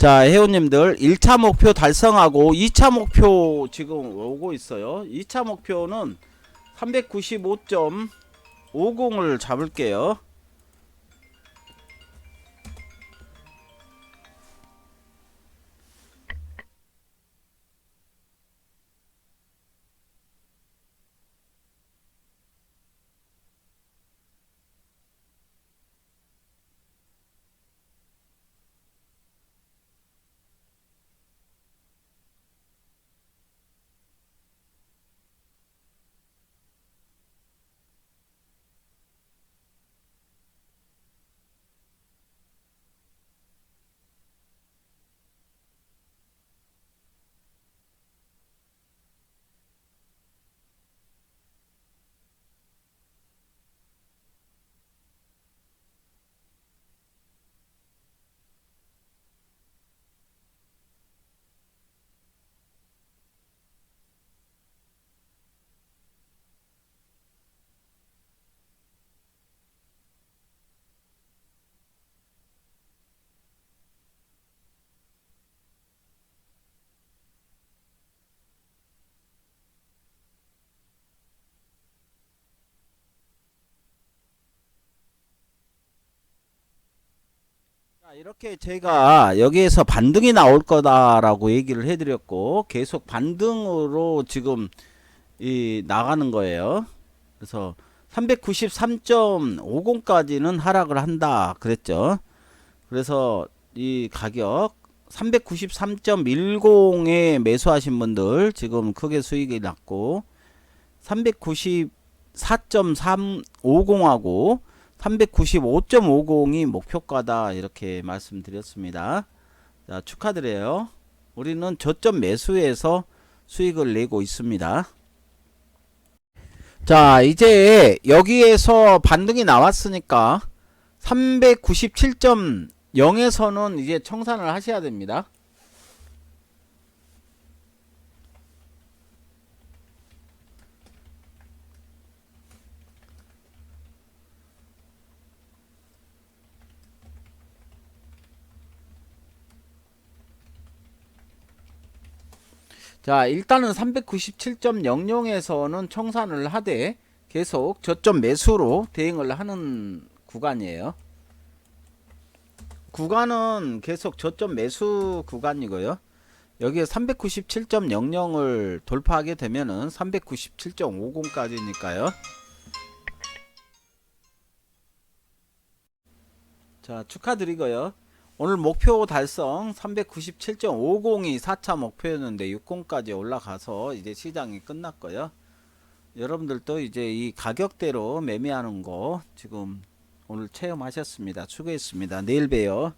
자, 회원님들 1차 목표 달성하고 2차 목표 지금 오고 있어요. 2차 목표는 395.50을 잡을게요. 이렇게 제가 여기에서 반등이 나올 거다라고 얘기를 해드렸고 계속 반등으로 지금 이 나가는 거예요. 그래서 393.50까지는 하락을 한다 그랬죠. 그래서 이 가격 393.10에 매수하신 분들 지금 크게 수익이 났고 394.350하고 395.50이 목표가다 이렇게 말씀드렸습니다. 자, 축하드려요. 우리는 저점 매수에서 수익을 내고 있습니다. 자, 이제 여기에서 반등이 나왔으니까 397.0에서는 이제 청산을 하셔야 됩니다. 자, 일단은 397.00에서는 청산을 하되 계속 저점 매수로 대응을 하는 구간이에요. 구간은 계속 저점 매수 구간이고요. 여기에 397.00을 돌파하게 되면은 397.50까지니까요. 자, 축하드리고요. 오늘 목표 달성 397.50이 4차 목표였는데 60까지 올라가서 이제 시장이 끝났고요. 여러분들도 이제 이 가격대로 매매하는 거 지금 오늘 체험하셨습니다. 수고했습니다. 내일 봬요.